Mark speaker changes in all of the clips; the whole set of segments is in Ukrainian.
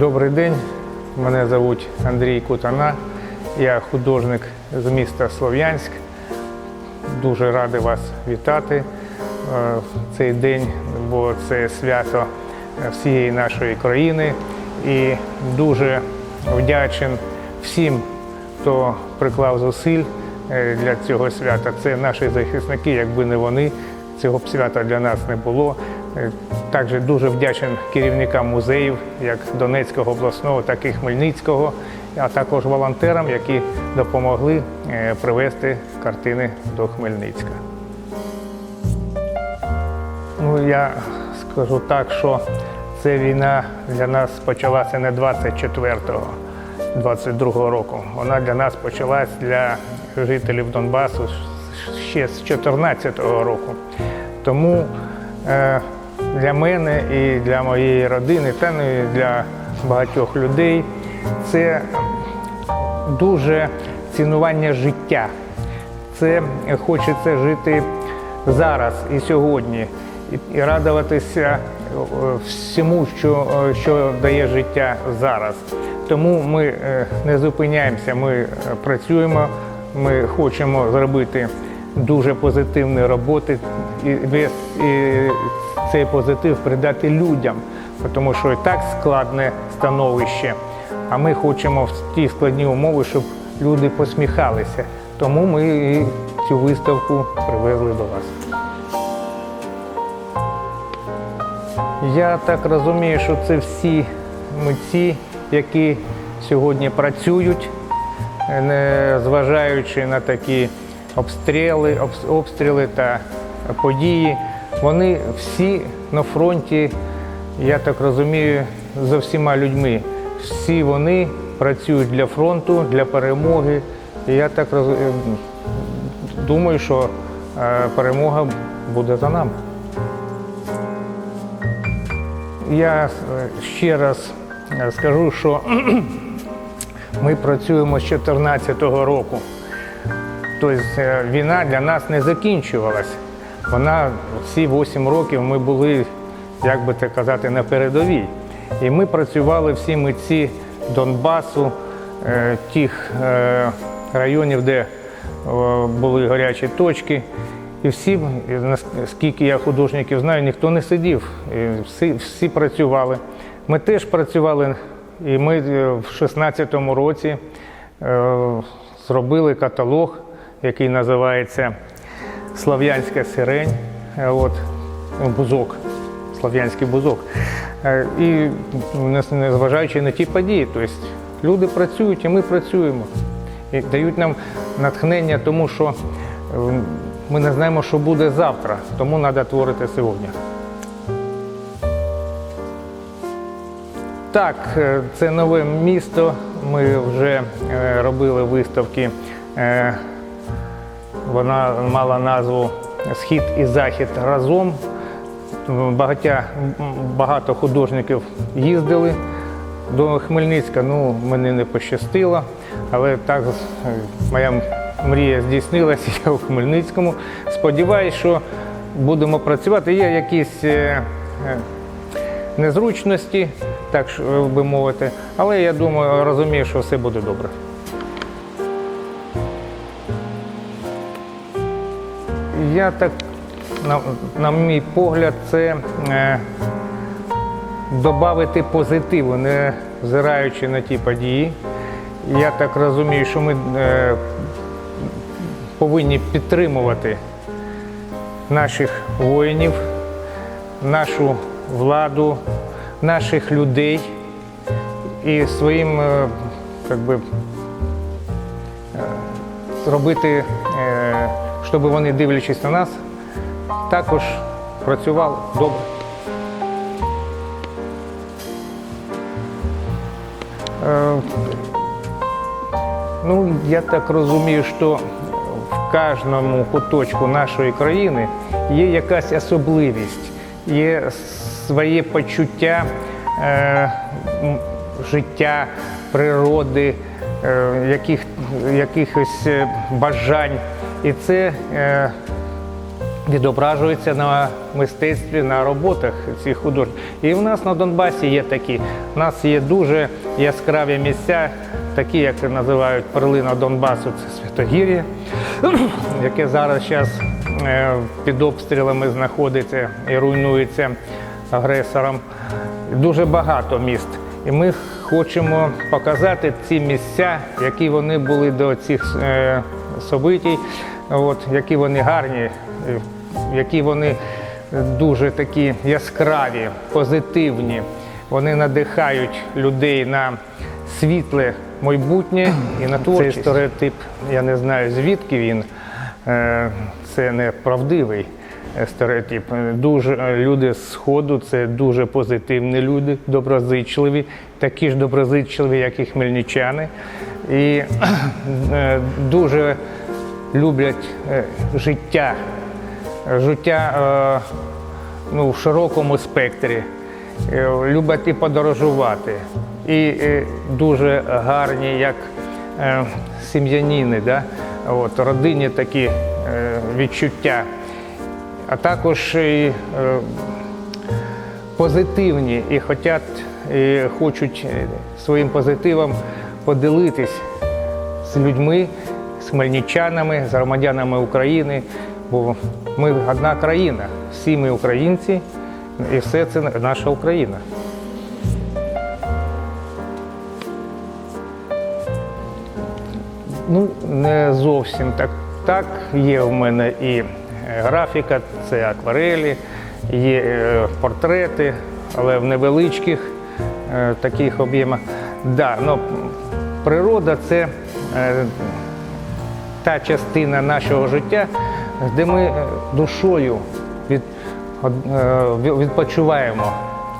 Speaker 1: Добрий день, мене звуть Андрій Кутана. Я художник з міста Слов'янськ. Дуже радий вас вітати е, в цей день, бо це свято всієї нашої країни. І дуже вдячен всім, хто приклав зусиль е, для цього свята. Це наші захисники, якби не вони, цього б свята для нас не було. Е, Також дуже вдячен керівникам музеїв, як Донецького обласного, так і Хмельницького, а також волонтерам, які допомогли е, привезти картини до Хмельницька. Ну, я скажу так, що ця війна для нас почалася не 24-го, 22-го року. Вона для нас почалась для жителів Донбасу ще з 14-го року. Тому е, для мене і для моєї родини, та і для багатьох людей це дуже цінування життя. Це хочеться жити зараз і сьогодні, і, радуватися е, всьому, що, що дає життя зараз. Тому ми е, не зупиняємося, ми е, працюємо, ми хочемо зробити дуже позитивні роботи і весь і цей позитив передати людям, тому що і так складне становище. А ми хочемо в ті складні умови, щоб люди посміхалися. Тому ми і цю виставку привезли до вас. Я так розумію, що це всі митці, які сьогодні працюють, е, зважаючи на такі обстріли, обстріли та події. Вони всі на фронті, я так розумію, за всіма людьми. Всі вони працюють для фронту, для перемоги. І я так роз... е, думаю, що е, перемога буде за нами. Я е, ще раз скажу, що ми працюємо з 2014 року. Тобто е, війна для нас не закінчувалась. Вона всі 8 років ми були, як би це казати, на передовій. І ми працювали всі митці Донбасу, е, тих е, районів, де були гарячі точки. І всі, наскільки я художників знаю, ніхто не сидів. І всі, всі працювали. Ми теж працювали, і ми в 16-му році зробили каталог, який називається Слов'янська сирень. Е, От, ну, бузок, слов'янський бузок. Е, І незважаючи на ті події, тобто люди працюють і ми працюємо. І дають нам натхнення, тому що е, ми не знаємо, що буде завтра, тому треба творити сьогодні. Так, це нове місто. Ми вже робили виставки. Вона мала назву Схід і Захід разом. Багатя, багато художників їздили до Хмельницька. Ну, мені не пощастило, але так моя мрія здійснилася я у Хмельницькому. Сподіваюсь, що будемо працювати. Є якісь е, е, незручності, так е, би мовити, але я думаю, розумію, що все буде добре. Я так, на, на мій погляд, це е, додати позитиву, не взираючи на ті події. Я так розумію, що ми е, повинні підтримувати наших воїнів, нашу владу, наших людей і своїм, е, би, робити, е, щоб вони, дивлячись на нас, також працювали добре. Е, Ну, я так розумію, що в кожному куточку нашої країни є якась особливість, є своє почуття е, життя, природи, е, яких, якихось е, бажань. І це е, відображується на мистецтві, на роботах цих художників. І в нас на Донбасі є такі. У нас є дуже яскраві місця, такі, як називають перлина Донбасу, це Святогір'я, яке зараз зараз під обстрілами знаходиться і руйнується агресором. Дуже багато міст. І ми хочемо показати ці місця, які вони були до цих е, собитій, от, які вони гарні, е, які вони дуже такі яскраві, позитивні. Вони надихають людей на світле майбутнє і на творчість. Цей стереотип, я не знаю звідки він. Е, Це не правдивий стереотип. Дуже е, люди з сходу це дуже позитивні люди, доброзичливі, такі ж доброзичливі, як і хмельничани, і е, дуже люблять е, життя, життя ну, в широкому спектрі, Е, люблять і подорожувати, і е, дуже гарні, як е, сім'яніни, да? От, родинні такі е, відчуття. А також і, е, позитивні. І хотять, і хочуть е, своїм позитивом поділитись з людьми, з хмельничанами, з громадянами України. Бо ми одна країна, всі ми українці, і все це наша Україна. Ну, не зовсім так. Так, є в мене і графіка, це акварелі, є е, портрети, але в невеличких е, таких об'ємах. Да, ну, природа це е, та частина нашого життя, де ми е, душою від, е, відпочиваємо.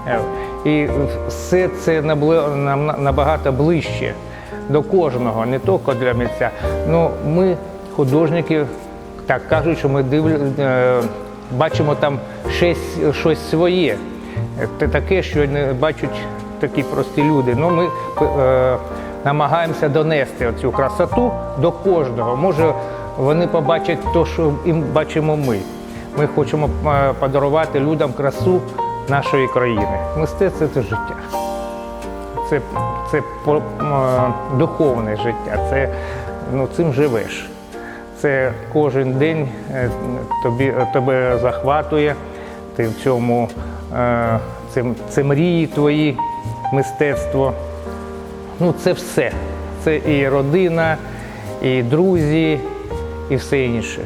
Speaker 1: Е, І все це набагато ближче до кожного, не тільки для митця. Ну, ми, художники, так кажуть, що ми дивлю, е, бачимо там щось, щось своє. Це таке, що не бачать такі прості люди. Ну, ми намагаємося донести цю красоту до кожного. Може, вони побачать те, що їм бачимо ми. Ми хочемо е, подарувати людям красу нашої країни. Мистецтво це життя. Це, це духовне життя, це ну, цим живеш. Це кожен день е, тобі, тебе захватує, ти в цьому е, це, це мрії твої, мистецтво. Ну, це все. Це і родина, і друзі, і все інше.